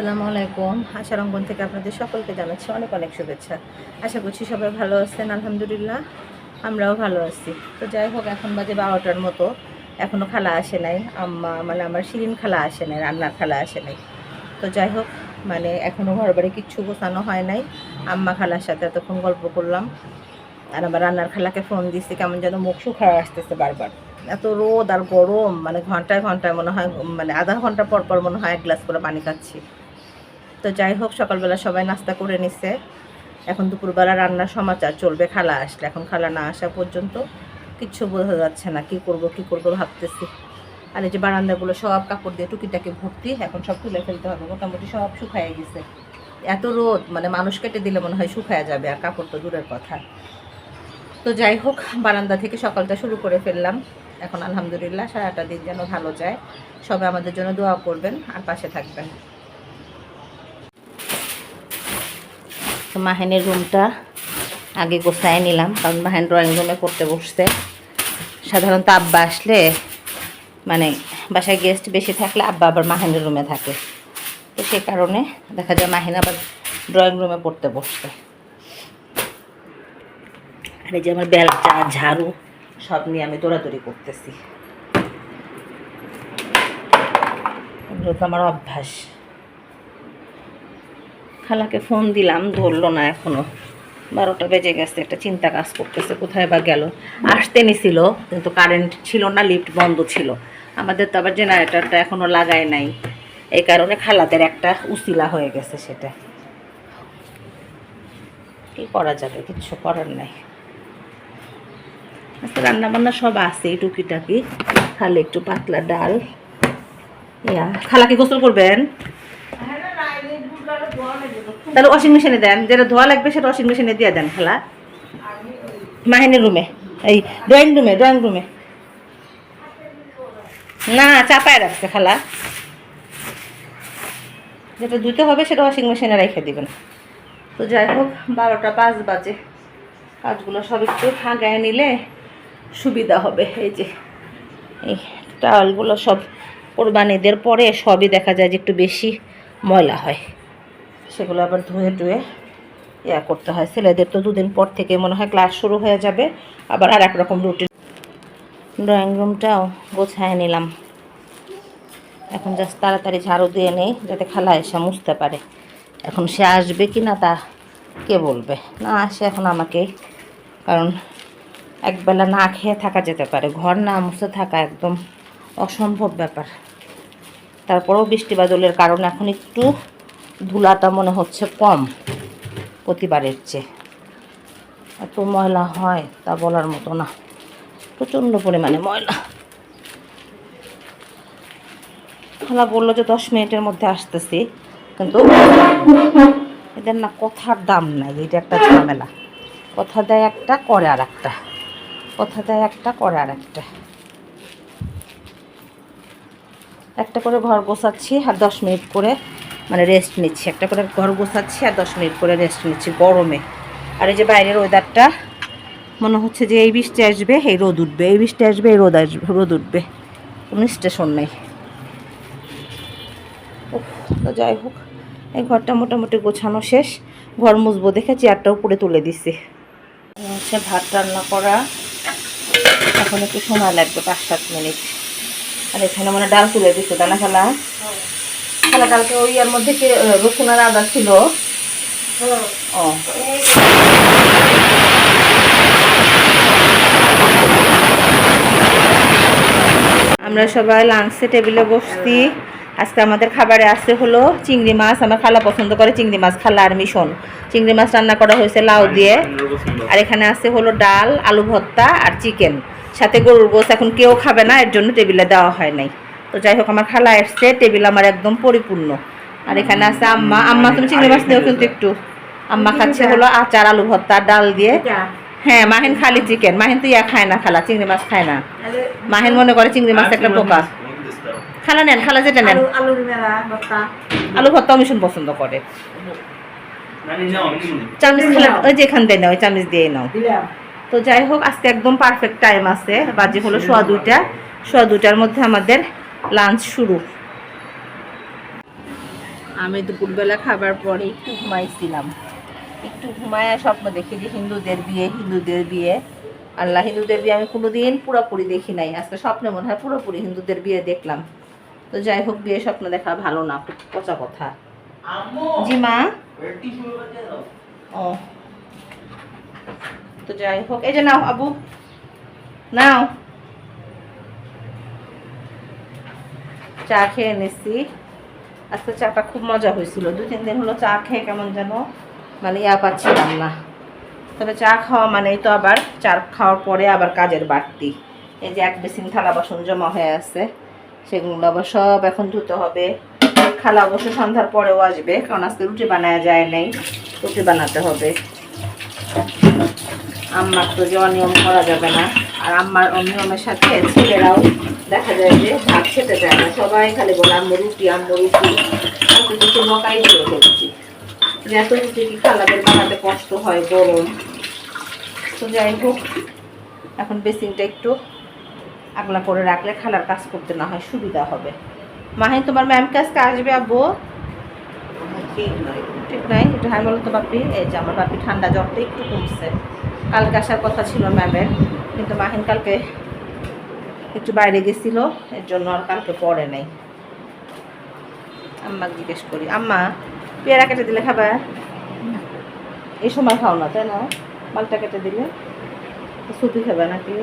আসসালামু আলাইকুম। আশার অঙ্গন থেকে আপনাদের সকলকে জানাচ্ছি অনেক অনেক শুভেচ্ছা। আশা করছি সবাই ভালো আছেন, আলহামদুলিল্লাহ। আমরাও ভালো আছি। তো যাই হোক, এখন বাজে বারোটার মতো। এখনও খালা আসে নাই। আম্মা মানে আমার শিরিন খালা আসে নাই, রান্নার খালা আসে নাই। তো যাই হোক মানে এখনও ঘর বাড়ি কিচ্ছু গোছানো হয় নাই। আম্মা খালার সাথে এতক্ষণ গল্প করলাম। আর আমার রান্নার খালাকে ফোন দিচ্ছি কেমন যেন মুখ শুকায় আসতেছে বারবার। এত রোদ আর গরম মানে ঘন্টায় ঘন্টায় মনে হয় মানে আধা ঘণ্টা পর পর মনে হয় এক গ্লাস করে পানি খাচ্ছি। তো যাই হোক, সকালবেলা সবাই নাস্তা করে নিছে। এখন দুপুরবেলা রান্নার সমাচার চলবে, খালা আসলে। এখন খালা না আসা পর্যন্ত কিচ্ছু বোঝা যাচ্ছে না, কি করব কি করব ভাবতেছি। আর এই যে বারান্দাগুলো সব কাপড় দিয়ে টুকিটাকি ভর্তি, এখন সব তুলে ফেলতে হবে। মোটামুটি সব শুকায় গেছে। এত রোদ মানে মানুষ কেটে দিলে মনে হয় শুকায় যাবে, আর কাপড় তো দূরের কথা। তো যাই হোক, বারান্দা থেকে সকালটা শুরু করে ফেললাম। এখন আলহামদুলিল্লাহ সারাটা দিন যেন ভালো যায়। সবাই আমাদের জন্য দোয়া করবেন, আর পাশে থাকবেন। মাহিনের রুমটা আগে গোছায় নিলাম, কারণ মাহিন ড্রয়িং রুমে পড়তে বসতে সাধারণত আব্বা আসলে মানে বাসায় গেস্ট বেশি থাকলে আব্বা আবার মাহিনের রুমে থাকে। তো সে কারণে দেখা যায় মাহিন আবার ড্রয়িং রুমে পড়তে বসতে আর এই যে আমার বেলচা, ঝাড়ু, সব নিয়ে আমি দৌড়াদৌড়ি করতেছি। এগুলো তো আমার অভ্যাস। খালাকে ফোন দিলাম, ধরলো না এখনও। বারোটা বেজে গেছে, একটা চিন্তা কাজ করতেছে, কোথায় বা গেল। আসতে নিছিল, কিন্তু কারেন্ট ছিল না লিফট বন্ধ ছিল। আমাদের তো আবার জেনারেটরটা এখনও লাগায় নাই। এই কারণে খালাদের একটা উসিলা হয়ে গেছে সেটা। কি করা যাবে? কিচ্ছু করার নাই। আচ্ছা রান্না বান্না সব আছে টুকিটাকি। খালে একটু পাতলা ডাল। ইয়া, খালাকে গোসল করবেন? তাহলে ওয়াশিং মেশিনে দেন, যেটা ধোয়া লাগবে সেটা ওয়াশিং মেশিনে দিয়ে দেন খালা। মাহিনের রুমে এই ড্রয়িং রুমে ড্রয়িং রুমে না, চাপায় রাখছে খালা। যেটা ধুতে হবে সেটা ওয়াশিং মেশিনে রেখে দেবেন। তো যাই হোক, বারোটা পাঁচ বাজে। কাজগুলো সব একটু আগায় নিলে সুবিধা হবে। এই যে, এই টাওয়ালগুলো সব কোরবানিদের পরে সবই দেখা যায় যে একটু বেশি ময়লা হয়। সেগুলো আবার ধুয়ে টুয়ে ইয়া করতে হয়। ছেলেদের তো দুদিন পর থেকে মনে হয় ক্লাস শুরু হয়ে যাবে, আবার আর এক রকম রুটিন ড্রয়িং রুমটাও গোছায় নিলাম। এখন জাস্ট তাড়াতাড়ি ঝাড়ু দিয়ে নেই, যাতে খালা এসে মুছতে পারে। এখন সে আসবে কি না তা কে বলবে? না আসে এখন আমাকেই কারণ একবেলা না খেয়ে থাকা যেতে পারে। ঘর না মুছে থাকা একদম অসম্ভব ব্যাপার। তারপরেও বৃষ্টি বাদলের কারণে এখন একটু ধুলাটা মনে হচ্ছে কম প্রতিবারের চেয়ে। এত ময়লা হয় তা বলার মতো না। প্রচণ্ড পরিমাণে ময়লা। খালা বলল যে দশ মিনিটের মধ্যে আসতেছি, কিন্তু এদের না কথার দাম নাই এটা একটা ঝামেলা। কথা দেয় একটা, করে আর একটা। কথা দেয় একটা, করে আর একটা। একটা করে ঘর গোছাচ্ছি আর দশ মিনিট করে মানে রেস্ট নিচ্ছি। একটা করে ঘর গোছাচ্ছি আর দশ মিনিট করে রেস্ট নিচ্ছি গরমে। আর এই যে বাইরের ওয়েদারটা মনে হচ্ছে যে এই বৃষ্টি আসবে, এই রোদ উঠবে। এই বৃষ্টি আসবে, এই রোদ আসবে রোদ উঠবে। কোনো স্টেশন নেই। তো যাই হোক, এই ঘরটা মোটামুটি গোছানো শেষ। ঘর মুছবো দেখে চেয়ারটা উপরে তুলে দিছি। হচ্ছে ভাত রান্না করা। এখন একটু সময় লাগবে পাঁচ সাত মিনিট। আর এখানে মানে ডাল তুলে দিচ্ছে দানা খেলা খেলা কালকে ওই আর মধ্যে কি রসুন আর আদা ছিল। ও। আমরা সবাই লাঞ্চে টেবিলে বসছি। আজকে আমাদের খাবারে আছে হলো চিংড়ি মাছ। আমার খালা পছন্দ করে চিংড়ি মাছ খালা আর মিশন। চিংড়ি মাছ রান্না করা হয়েছে লাউ দিয়ে। আর এখানে আছে হলো ডাল আলু ভর্তা আর চিকেন সাথে গরুর গোস এখন কেউ খাবে না এর জন্য টেবিলে দেওয়া হয় নাই। তো যাই হোক আমার খালা এসছে টেবিল আমার একদম পরিপূর্ণ। আর এখানে আছে আম্মা। আম্মা তুমি চিংড়ি মাছ দিও কিন্তু একটু। আম্মা খাচ্ছে হলো আচার আলু ভর্তা ডাল দিয়ে। হ্যাঁ মাহিন খালি চিকেন। মাহিন তো ইয়া খায় না খালা চিংড়ি মাছ খায় না। মাহিন মনে করে চিংড়ি মাছ একটা পোকা। খালা নেন খালা যেটা নেন। আলু ভর্তা। মিশন পছন্দ করে। চামচ খেলে ওই যে এখান দিয়ে নাও ওই চামচ দিয়ে নাও। তো যাই হোক আজকে একদম পারফেক্ট টাইম আছে। বাজে হলো সোয়া দুইটা। সোয়া দুইটার মধ্যে আমাদের লাঞ্চ শুরু। আমি দুপুরবেলা খাবার পরে একটু ঘুমাইছিলাম। একটু ঘুমায় স্বপ্ন দেখি যে হিন্দুদের বিয়ে হিন্দুদের বিয়ে। আল্লাহ হিন্দুদের বিয়ে আমি কোনোদিন পুরোপুরি দেখি নাই। আজকে স্বপ্নে মনে হয় পুরোপুরি হিন্দুদের বিয়ে দেখলাম। তো যাই হোক বিয়ে স্বপ্ন দেখা ভালো না পচা কথা। জি মা? ও। তো যাই হোক এই যে নাও আবু। নাও। চা খেয়ে এনেছি। আজকে চাটা খুব মজা হয়েছিল। দু, তিন দিন হলো চা খেয়ে কেমন যেন মানে ইয়া পাচ্ছিলাম না। তবে চা খাওয়া মানেই তো আবার চা খাওয়ার পরে আবার কাজের বাড়তি। এই যে এক বেসিন থালা বাসন জমা হয়ে আছে, সেগুলো আবার সব এখন ধুতে হবে। খালা অবশ্য সন্ধ্যার পরেও আসবে, কারণ আজকে রুটি বানায় যায় নাই, রুটি বানাতে হবে। আম্মার তো যে অনিয়ম করা যাবে না। আর আম্মার অনিয়মের সাথে ছেলেরাও দেখা যায় যে ভাত খেতে চায় না। সবাই খালি বলে আম্মু রুটি আম্মু রুটি। আমি কিছু মকাই দিয়ে ফেলছি। যে এত রুটি কি খালাদের বানাতে কষ্ট হয় গরম। তো যাই হোক এখন বেসিনটা একটু আগলা করে রাখলে খালার কাজ করতে না হয় সুবিধা হবে। মাহিন তোমার ম্যাম কাজকে আসবে আব্বু? ঠিক নাই। একটু হাই বলো তো বাপি এই যে আমার বাপি ঠান্ডা জ্বরটা একটু কমছে। কালকে আসার কথা ছিল ম্যামের কিন্তু মাহিন কালকে একটু বাইরে গেছিল এর জন্য আর কালকে পরে নাই। আম্মা জিজ্ঞেস করি আম্মা পেয়ারা কেটে দিলে খাবা? এই সময় খাও না তাই না? মালটা কেটে দিলে? সুপি খাবে নাকি?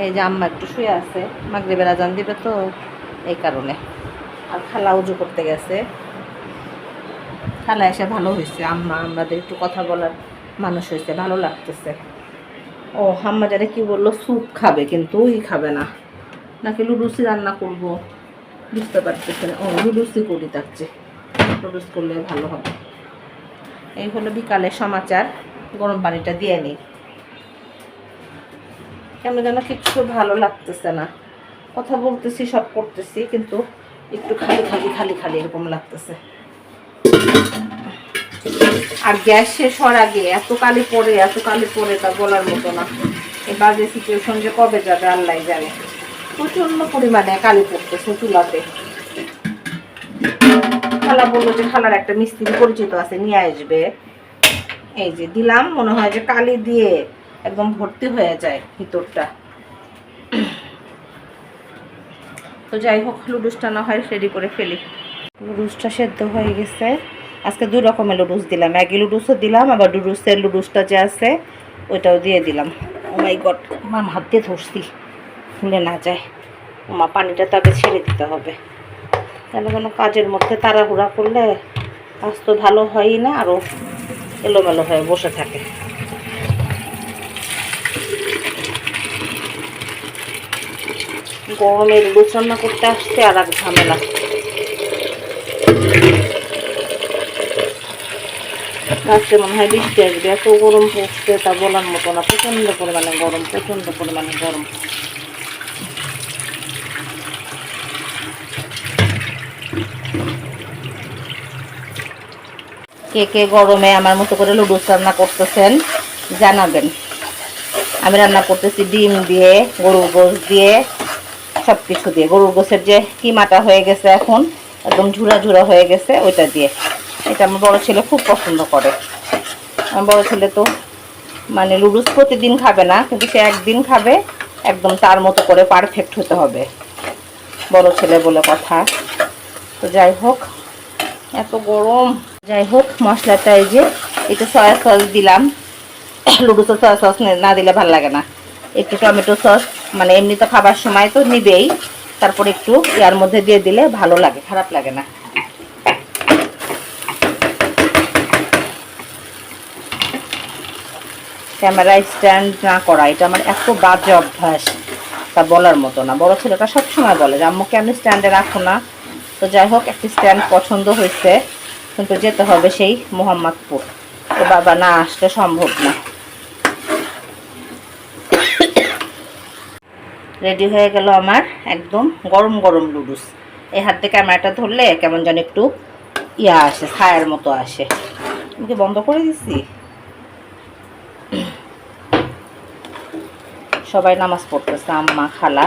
এই যে আম্মা একটু শুয়ে আছে মাগরে মাগরিবের আজান দিবে তো এই কারণে। আর খালা উজু করতে গেছে। খালা এসে ভালো হয়েছে আম্মা আমাদের একটু কথা বলার মানুষ হয়েছে ভালো লাগতেছে। ও আম্মা যারা কি বলল? স্যুপ খাবে, কিন্তু ওই খাবে না। নাকি লুডুসি রান্না করব? বুঝতে পারতেছে না। ও, লুডুসি করি থাকছে। লুডুস করলে ভালো হবে। এই হলো বিকালের সমাচার। গরম পানিটা দিয়ে নিই। কেন যেন কিচ্ছু ভালো লাগতেছে না। কথা বলতেছি, সব করতেছি, কিন্তু একটু খালি খালি খালি খালি এরকম লাগতেছে। আর গ্যাস শেষ হওয়ার আগে এত কালি পরে, এত কালি পরে তা বলার মতো না। এই বাজে সিচুয়েশন যে কবে যাবে, আল্লাহ জানে। প্রচণ্ড পরিমাণে কালি পড়তেছে চুলাতে। খালা বলল যে খালার একটা মিস্ত্রি পরিচিত আছে, নিয়ে আসবে। এই যে দিলাম, মনে হয় যে কালি দিয়ে একদম ভর্তি হয়ে যায় ভিতরটা। তো যাই হোক, লুডুসটা না হয় রেডি করে ফেলি। লুডুসটা সেদ্ধ হয়ে গেছে। আজকে দুই রকমের লুডুস দিলাম। ম্যাগি লুডুসও দিলাম, আবার ডুডুসের লুডুসটা যে আছে, ওইটাও দিয়ে দিলাম। ওমাই গট আমার হাত দিয়ে ধরছি। ভুলে না যায়। মা পানিটা তো আগে ছেড়ে দিতে হবে। কেন কেন কাজের মধ্যে তাড়াহুড়া করলে কাজ তো ভালো হয়ই না আরও এলোমেলো হয়ে বসে থাকে। গরমে লুচ রান্না করতে আসতে আর এক ঝামেলা। আজকে মনে হয় বৃষ্টি আসবে, এত গরম পড়ছে তা বলার মতো না, প্রচণ্ড পরিমাণে গরম, প্রচণ্ড পরিমাণে গরম। কে কে গরমে আমার মতো করে লুডুস রান্না করতেছেন, জানাবেন। আমি রান্না করতেছি ডিম দিয়ে, গরুর গোস দিয়ে সব কিছু দিয়ে। গরুর গোসের যে কিমাটা হয়ে গেছে এখন, একদম ঝুরা ঝুরা হয়ে গেছে, ওইটা দিয়ে। এটা আমার বড় ছেলে খুব পছন্দ করে। আমার বড় ছেলে তো মানে লুডুস প্রতিদিন খাবে না, কিন্তু সে একদিন খাবে, একদম তার মতো করে পারফেক্ট হতে হবে। বড় ছেলে বলে কথা। তো যাই হোক, এত গরম। যাই হোক, মশলাটা এই যে, একটু সয়া সস দিলাম। লুডুসে সয়া সস না দিলে ভালো লাগে না। একটু টমেটো সস মানে এমনি তো খাবার সময় তো নিবেই। তারপর একটু ইয়ার মধ্যে দিয়ে দিলে ভালো লাগে, খারাপ লাগে না। ক্যামেরা স্ট্যান্ড না করা, এটা আমার এত বাজে অভ্যাস, তা বলার মতো না। বড় ছেলেটা সবসময় বলে যে আম্মু কেন স্ট্যান্ডে রাখো না? তো যাই হোক, একটি স্ট্যান্ড পছন্দ হয়েছে, কিন্তু যেতে হবে সেই মোহাম্মদপুর। তো বাবা, না আসলে সম্ভব না। রেডি হয়ে গেল আমার একদম গরম গরম লুডুস এই হাত দিয়ে ক্যামেরাটা ধরলে কেমন যেন একটু ইয়া আসে, ছায়ার মতো আসে। আমি কি বন্ধ করে দিছি? সবাই নামাজ পড়তেছে, আম্মা, খালা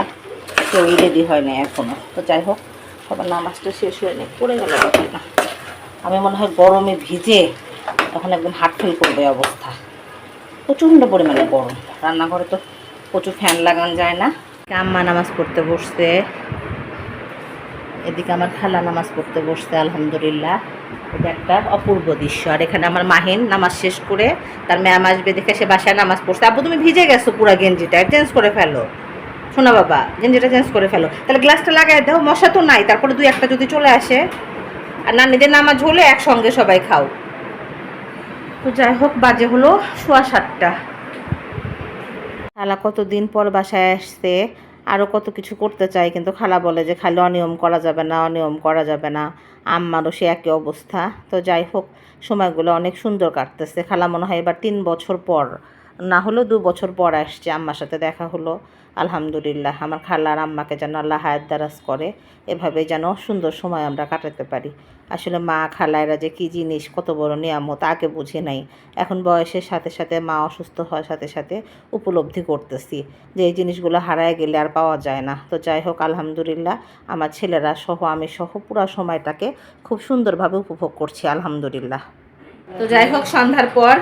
কেউই রেডি হয় না এখনও। তো যাই হোক, সবার নামাজটা শেষ হয়ে নেই পড়ে গেল না। আমি মনে হয় গরমে ভিজে তখন একদম হাট ফেল করবে অবস্থা। প্রচণ্ড পরিমাণে গরম। রান্নাঘরে তো প্রচুর ফ্যান লাগানো যায় না। আম্মা নামাজ পড়তে বসছে। এদিকে আমার খালা নামাজ পড়তে বসছে, আলহামদুলিল্লাহ। এটা একটা অপূর্ব দৃশ্য। আর এখানে আমার মাহিন নামাজ শেষ করে তার ম্যাম আসবে দেখে সে বাসায় নামাজ পড়ছে। আব্বু, তুমি ভিজে গেছো পুরো গেঞ্জিটা চেঞ্জ করে ফেলো। শোনা বাবা, গেঞ্জিটা চেঞ্জ করে ফেলো। তাহলে গ্লাসটা লাগাই দাও, মশা তো নাই, তারপরে দুই একটা যদি চলে আসে। আর নানিদের নামাজ হলে একসঙ্গে সবাই খাও। তো যাই হোক, বাজে হলো সোয়া সাতটা। খালা কতদিন পর বাসায় আসছে। আরও কত কিছু করতে চাই কিন্তু খালা বলে যে, খালি অনিয়ম করা যাবে না, অনিয়ম করা যাবে না। আম্মারও সে একই অবস্থা। তো যাই হোক, সময়গুলো অনেক সুন্দর কাটতেছে। খালা মনে হয় এবার তিন বছর পর না হলেও দু বছর পর আসছে, আম্মার সাথে দেখা হলো। আলহামদুলিল্লাহ, আমার খালার আম্মাকে যেন আল্লাহ হায়াত দারাজ করে, এভাবে যেন সুন্দর সময় আমরা কাটাতে পারি। আসলে মা খালাইরা যে কী জিনিস, কত বড় নিয়ামত, আগে বুঝি নাই। এখন বয়সের সাথে সাথে মা অসুস্থ হওয়ার সাথে সাথে উপলব্ধি করতেছি যে এই জিনিসগুলো হারায় গেলে আর পাওয়া যায় না। তো যাই হোক, আলহামদুলিল্লাহ, আমার ছেলেরা সহ, আমি সহ পুরো সময়টাকে খুব সুন্দরভাবে উপভোগ করছি, আলহামদুলিল্লাহ। তো যাই হোক, সন্ধ্যার পর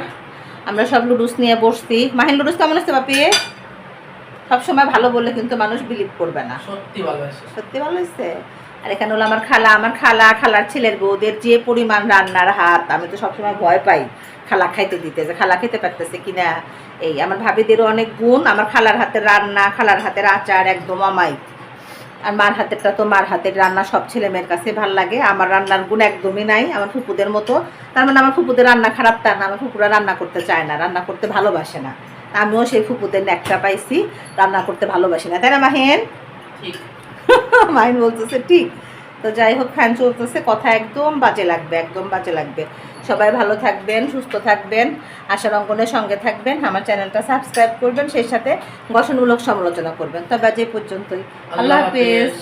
আমরা সব লুডুস নিয়ে বসছি। মাহিন লুডুস কেমন আছে বাপি? সবসময় ভালো বললে কিন্তু মানুষ বিলিভ করবে না। সত্যি ভালো আছে সত্যি ভালো হয়েছে? আর এখানে হলো আমার খালা। আমার খালা খালার ছেলের বউদের যে পরিমাণ রান্নার হাত আমি তো সবসময় ভয় পাই খালা খাইতে দিতে যে খালা খেতে পারতেছে কিনা। এই আমার ভাবিদেরও অনেক গুণ। আমার খালার হাতের রান্না খালার হাতের আচার একদম অমাই আর মার হাতেরটা তো মার হাতের রান্না সব ছেলে মেয়ের কাছে ভালো লাগে। আমার রান্নার গুণ একদমই নাই আমার ফুপুদের মতো। তার মানে আমার ফুপুদের রান্না খারাপ তা না আমার ফুপুরা রান্না করতে চায় না রান্না করতে ভালোবাসে না। আমিও সেই ফুপুদের ন্যাকটা পাইছি রান্না করতে ভালোবাসি না। তাই না মাহেন? মাইন বলতেছে ঠিক। তো যাই হোক ফ্যান চলতেছে কথা একদম বাজে লাগবে একদম বাজে লাগবে। সবাই ভালো থাকবেন সুস্থ থাকবেন আশার অঙ্কনের সঙ্গে থাকবেন। আমার চ্যানেলটা সাবস্ক্রাইব করবেন সেই সাথে গঠনমূলক সমালোচনা করবেন। তবে আজ এই পর্যন্তই। আল্লাহ হাফেজ।